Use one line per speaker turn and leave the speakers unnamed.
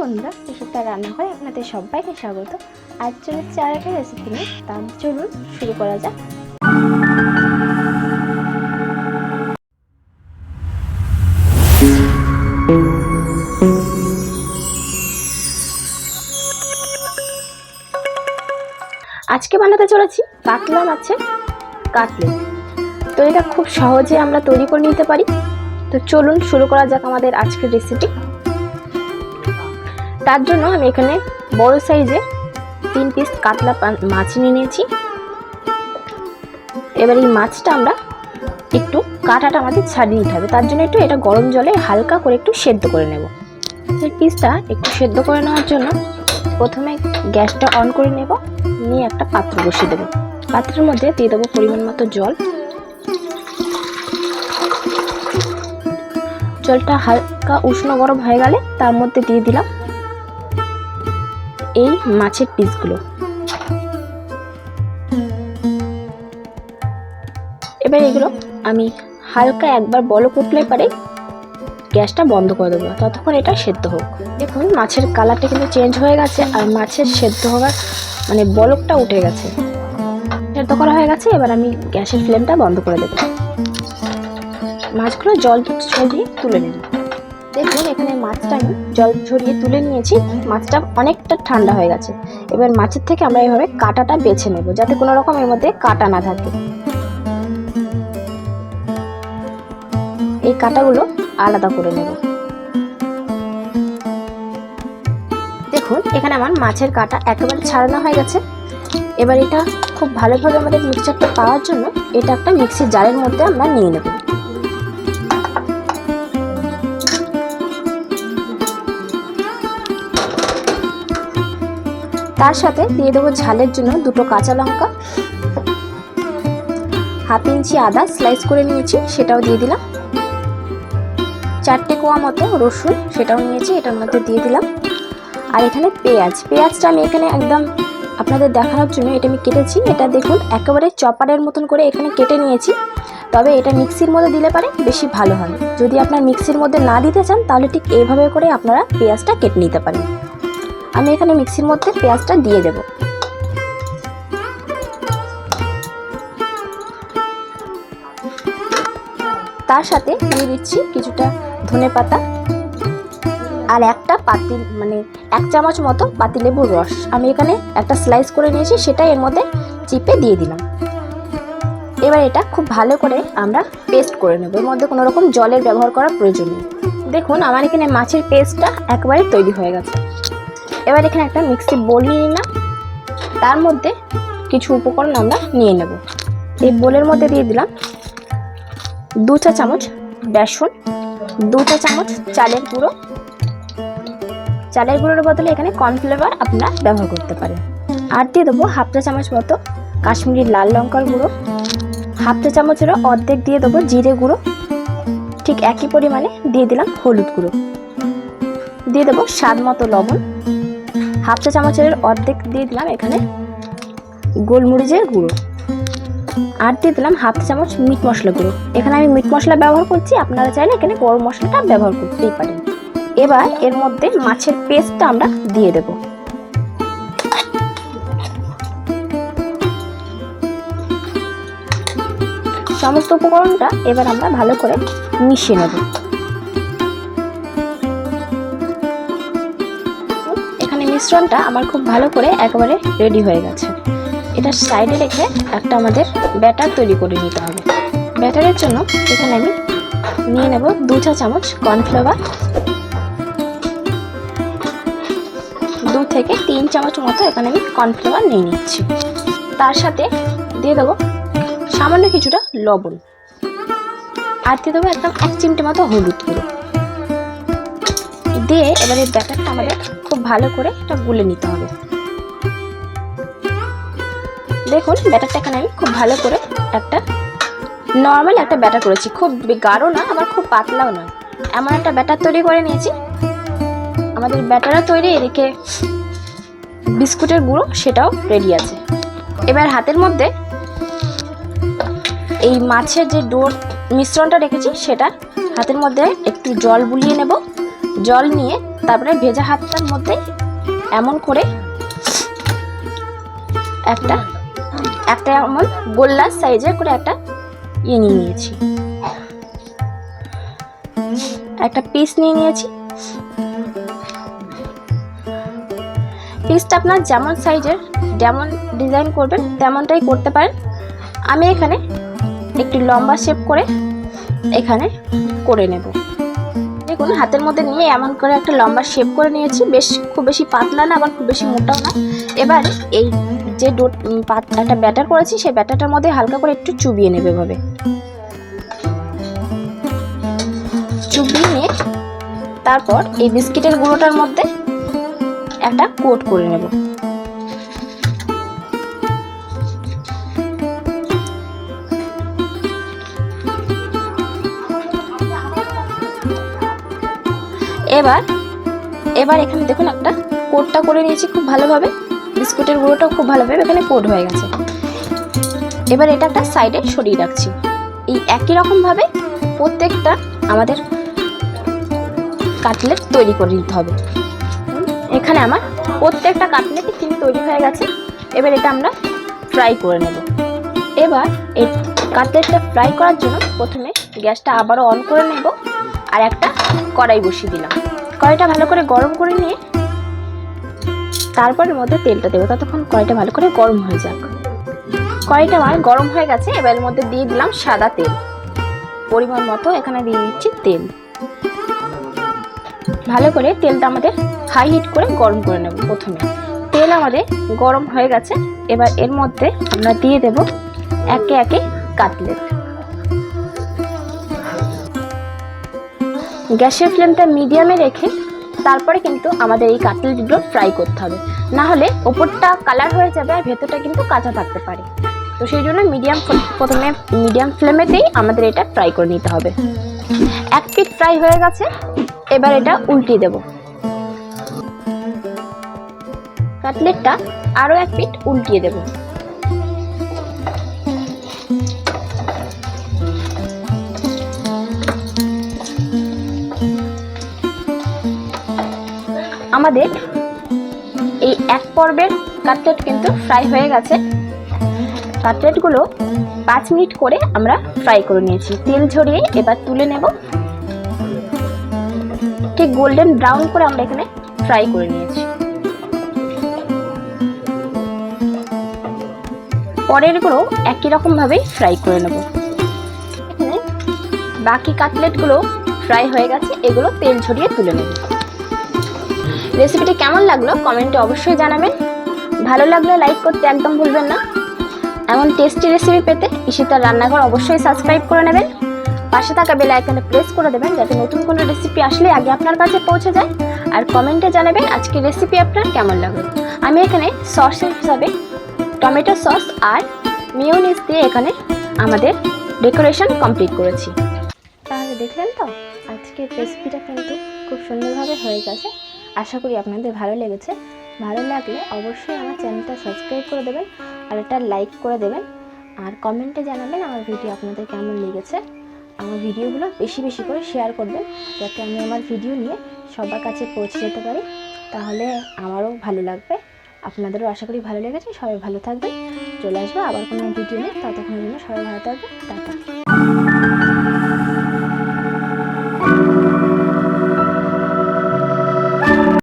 বন্ধুরা তার রান্নাঘরে আপনাদের সবাইকে স্বাগত। আজ চলেছে আর একটা রেসিপি নিয়ে। তার চলুন শুরু করা যাক। আজকে বানাতে চলেছি কাতলা মাছের কাটলেট। তো এটা খুব সহজে আমরা তৈরি করে নিতে পারি। তো চলুন শুরু করা যাক আমাদের আজকের রেসিপি তার জন্য আমি এখানে বড় সাইজে তিন পিস কাতলা মাছ নিয়ে নিয়েছি। এবার এই মাছটা আমরা একটু কাঁটাটা আমাদের ছাড়িয়ে নিতে হবে। তার জন্য একটু এটা গরম জলে হালকা করে একটু সেদ্ধ করে নেব। এই পিসটা একটু সেদ্ধ করে নেওয়ার জন্য প্রথমে গ্যাসটা অন করে নেব। নিয়ে একটা পাত্র বসিয়ে দেবো। পাত্রের মধ্যে দিয়ে দেবো পরিমাণ মতো জল। জলটা হালকা উষ্ণ গরম হয়ে গেলে তার মধ্যে দিয়ে দিলাম এই মাছের পিসগুলো। এবার এগুলো আমি হালকা একবার বলো উঠলে পারে গ্যাসটা বন্ধ করে দেবো। ততক্ষণ এটা সেদ্ধ হোক। দেখুন, মাছের কালারটা কিন্তু চেঞ্জ হয়ে গেছে আর মাছের সেদ্ধ হওয়ার মানে বলকটা উঠে গেছে। সেদ্ধ করা হয়ে গেছে, এবার আমি গ্যাসের ফ্লেমটা বন্ধ করে দেবো। মাছগুলো জল ছড়িয়ে তুলে নেব। দেখুন, এখানে মাছটা আমি জল ঝরিয়ে তুলে নিয়েছি। মাছটা অনেকটা ঠান্ডা হয়ে গেছে। এবার মাছের থেকে আমরা এইভাবে কাঁটাটা বেছে নেব, যাতে কোনো রকম এর মধ্যে কাঁটা না থাকে। এই কাঁটাগুলো আলাদা করে নেব। দেখুন, এখানে আমার মাছের কাঁটা একেবারে ছাড়ানো হয়ে গেছে। এবার এটা খুব ভালোভাবে আমাদের মিক্সচারটা পাওয়ার জন্য এটা একটা মিক্সির জারের মধ্যে আমরা নিয়ে নেব। তার সাথে দিয়ে দেবো ঝালের জন্য দুটো কাঁচা লঙ্কা। হাফ ইঞ্চি আদা স্লাইস করে নিয়েছি, সেটাও দিয়ে দিলাম। চারটে কোয়া মতো রসুন, সেটাও নিয়েছি, এটার মধ্যে দিয়ে দিলাম। আর এখানে পেঁয়াজ। পেঁয়াজটা আমি এখানে একদম আপনাদের দেখানোর জন্য এটা আমি কেটেছি। এটা দেখুন, একেবারে চপারের মতন করে এখানে কেটে নিয়েছি। তবে এটা মিক্সির মধ্যে দিলে পারে বেশি ভালো হয়। যদি আপনার মিক্সির মধ্যে না দিতে চান, তাহলে ঠিক এইভাবে করে আপনারা পেঁয়াজটা কেটে নিতে পারেন। আমি এখানে মিক্সির মধ্যে পেঁয়াজটা দিয়ে দেব। তার সাথে দিয়ে দিচ্ছি কিছুটা ধনে পাতা আর একটা পাতিল মানে এক চামচ মতো পাতিলেবুর রস। আমি এখানে একটা স্লাইস করে নিয়েছি সেটা এর মধ্যে চিপে দিয়ে দিলাম। এবার এটা খুব ভালো করে আমরা পেস্ট করে নেব। এর মধ্যে কোনো রকম জলের ব্যবহার করার প্রয়োজন নেই। দেখুন, আমার এখানে মাছের পেস্টটা একবারে তৈরি হয়ে গেছে। এবার এখানে একটা মিক্সি বোল নিয়ে নিলাম। তার মধ্যে কিছু উপকরণ আমরা নিয়ে নেব। এই বোলের মধ্যে দিয়ে দিলাম দু চা চামচ বেসন, দু চা চামচ চালের গুঁড়ো। চালের গুঁড়োর বদলে এখানে কর্নফ্লেভার আপনারা ব্যবহার করতে পারেন। আর দিয়ে দেবো হাফ চা চামচ মতো কাশ্মীরি লাল লঙ্কার গুঁড়ো। হাফ চা চামচেরও অর্ধেক দিয়ে দেবো জিরে গুঁড়ো। ঠিক একই পরিমাণে দিয়ে দিলাম হলুদ গুঁড়ো। দিয়ে দেবো স্বাদ মতো লবণ। হাফ চা চামচের অর্ধেক দিয়ে দিলাম এখানে গোলমরিচের গুঁড়ো। আর দিয়ে দিলাম হাফ চামচ মিট মশলা গুঁড়ো। এখানে আমি মিট মশলা ব্যবহার করছি, আপনারা চাইলে এখানে গরম মশলাটা ব্যবহার করতেই পারেন। এবার এর মধ্যে মাছের পেস্টটা আমরা দিয়ে দেব। সমস্ত উপকরণটা এবার আমরা ভালো করে মিশিয়ে নেব। মিশ্রণটা আমার খুব ভালো করে একেবারে রেডি হয়ে গেছে। এটা সাইডে রেখে একটা আমাদের ব্যাটার তৈরি করে নিতে হবে। ব্যাটারের জন্য এখানে আমি নিয়ে নেব দু চা চামচ কর্নফ্লাওয়ার দু থেকে তিন চামচ মতো এখানে আমি কর্নফ্লাওয়ার নিয়ে নিচ্ছি। তার সাথে দিয়ে দেবো সামান্য কিছুটা লবণ। আর দিয়ে দেবো একদম এক চিমটে মতো হলুদ দিয়ে এবারে ব্যাটারটা আমাদের খুব ভালো করে এটা গুলে নিতে হবে। দেখুন, ব্যাটারটা এখানে আমি খুব ভালো করে একটা নর্মাল একটা ব্যাটার করেছি। খুব গাঢ় না, আমার খুব পাতলাও না এমন একটা ব্যাটার তৈরি করে নিয়েছি। আমাদের ব্যাটারও তৈরি, এদিকে বিস্কুটের গুঁড়ো, সেটাও রেডি আছে। এবার হাতের মধ্যে এই মাছের যে ডোর মিশ্রণটা রেখেছি, সেটা হাতের মধ্যে একটু জল বুলিয়ে নেব। জল নিয়ে তারপরে ভেজা হাতটার মধ্যে এমন করে একটা একটা এমন গোল্লা সাইজের করে একটা ইয়ে নিয়ে নিয়েছি। একটা পিস নিয়ে নিয়েছি। পিসটা আপনার যেমন সাইজের, যেমন ডিজাইন করবেন, তেমনটাই করতে পারেন। আমি এখানে একটু লম্বা শেপ করে এখানে করে নেব। দেখুন হাতের মধ্যে নিয়ে এমন করে একটা লম্বা শেপ করে নিয়েছি। বেশ খুব বেশি পাতলা না, আবার খুব বেশি মোটাও না। এবার এই যে ডোট একটা ব্যাটার করেছি, সেই ব্যাটারটার মধ্যে হালকা করে একটু চুবিয়ে নেবে এভাবে। চুবিয়ে নিয়ে তারপর এই বিস্কিটের গুঁড়োটার মধ্যে একটা কোট করে নেব। এবার এবার এখানে দেখুন একটা কোটটা করে নিয়েছি খুব ভালোভাবে। বিস্কুটের গুঁড়োটাও খুব ভালোভাবে এখানে কোট হয়ে গেছে। এবার এটা একটা সাইডে সরিয়ে রাখছি। এই একই রকমভাবে প্রত্যেকটা আমাদের কাটলেট তৈরি করে নিতে হবে। এখানে আমার প্রত্যেকটা কাটলেটই কিন্তু তৈরি হয়ে গেছে। এবার এটা আমরা ফ্রাই করে নেব। এবার এই কাটলেটটা ফ্রাই করার জন্য প্রথমে গ্যাসটা আবারও অন করে নেব আর একটা কড়াই বসিয়ে দিলাম। কড়াইটা ভালো করে গরম করে নিয়ে তারপর এর মধ্যে তেলটা দেবো। ততক্ষণ কড়াইটা ভালো করে গরম হয়ে যাক। কড়াইটা আমার গরম হয়ে গেছে, এবার এর মধ্যে দিয়ে দিলাম সাদা তেল। পরিমাণ মতো এখানে দিয়ে দিচ্ছি তেল। ভালো করে তেলটা আমাদের হাই হিট করে গরম করে নেব প্রথমে। তেল আমাদের গরম হয়ে গেছে, এবার এর মধ্যে আমরা দিয়ে দেব একে একে কাটলেট গ্যাসের ফ্লেমটা মিডিয়ামে রেখে তারপরে কিন্তু আমাদের এই কাটলেটগুলো ফ্রাই করতে হবে। না হলে ওপরটা কালার হয়ে যাবে আর ভেতরটা কিন্তু কাঁচা থাকতে পারে। তো সেই জন্য মিডিয়াম প্রথমে মিডিয়াম ফ্লেমেতেই আমাদের এটা ফ্রাই করে নিতে হবে। এক পিট ফ্রাই হয়ে গেছে, এবার এটা উল্টিয়ে দেব। কাটলেটটা আরও এক পিট উল্টিয়ে দেব। আমাদের এই এক পর্বের কাটলেট কিন্তু ফ্রাই হয়ে গেছে। কাটলেটগুলো পাঁচ মিনিট করে আমরা ফ্রাই করে নিয়েছি। তেল ঝরিয়ে এবার তুলে নেব। ঠিক গোল্ডেন ব্রাউন করে আমরা এখানে ফ্রাই করে নিয়েছি। পরেরগুলো একই রকমভাবেই ফ্রাই করে নেব। বাকি কাটলেটগুলো ফ্রাই হয়ে গেছে। এগুলো তেল ঝরিয়ে তুলে নেব। রেসিপিটি কেমন লাগল কমেন্টে অবশ্যই জানাবেন। ভালো লাগলে লাইক করতে একদম ভুলবেন না। এমন টেস্টি রেসিপি পেতে ঈশিতার রান্নাঘর অবশ্যই সাবস্ক্রাইব করে নেবেন। পাশে থাকা বেল আইকনে প্রেস করে দেবেন যাতে নতুন কোনো রেসিপি আসলে আগে আপনার কাছে পৌঁছে যায়। আর কমেন্টে জানাবেন আজকের রেসিপি আপনার কেমন লাগল। আমি এখানে সস হিসাবে টমেটো সস আর মিওনিস দিয়ে এখানে আমাদের ডেকোরেশন কমপ্লিট করেছি। তাহলে দেখলেন তো? আজকের রেসিপিটা কিন্তু খুব সুন্দরভাবে হয়ে গেছে। আশা করি আপনাদের ভালো লেগেছে। ভালো লাগলে অবশ্যই আমার চ্যানেলটা সাবস্ক্রাইব করে দেবেন আর একটা লাইক করে দেবেন। আর কমেন্টে জানাবেন আমার ভিডিও আপনাদের কেমন লেগেছে। আমার ভিডিওগুলো বেশি বেশি করে শেয়ার করবেন যাতে আমি আমার ভিডিও নিয়ে সবার কাছে পৌঁছে যেতে পারি। তাহলে আমারও ভালো লাগবে। আপনাদেরও আশা করি ভালো লেগেছে। সবাই ভালো থাকবেন। চলে আসব আবার কোনো ভিডিও নিয়ে। ততক্ষণের জন্য সবাই ভালো থাকবে টাটা।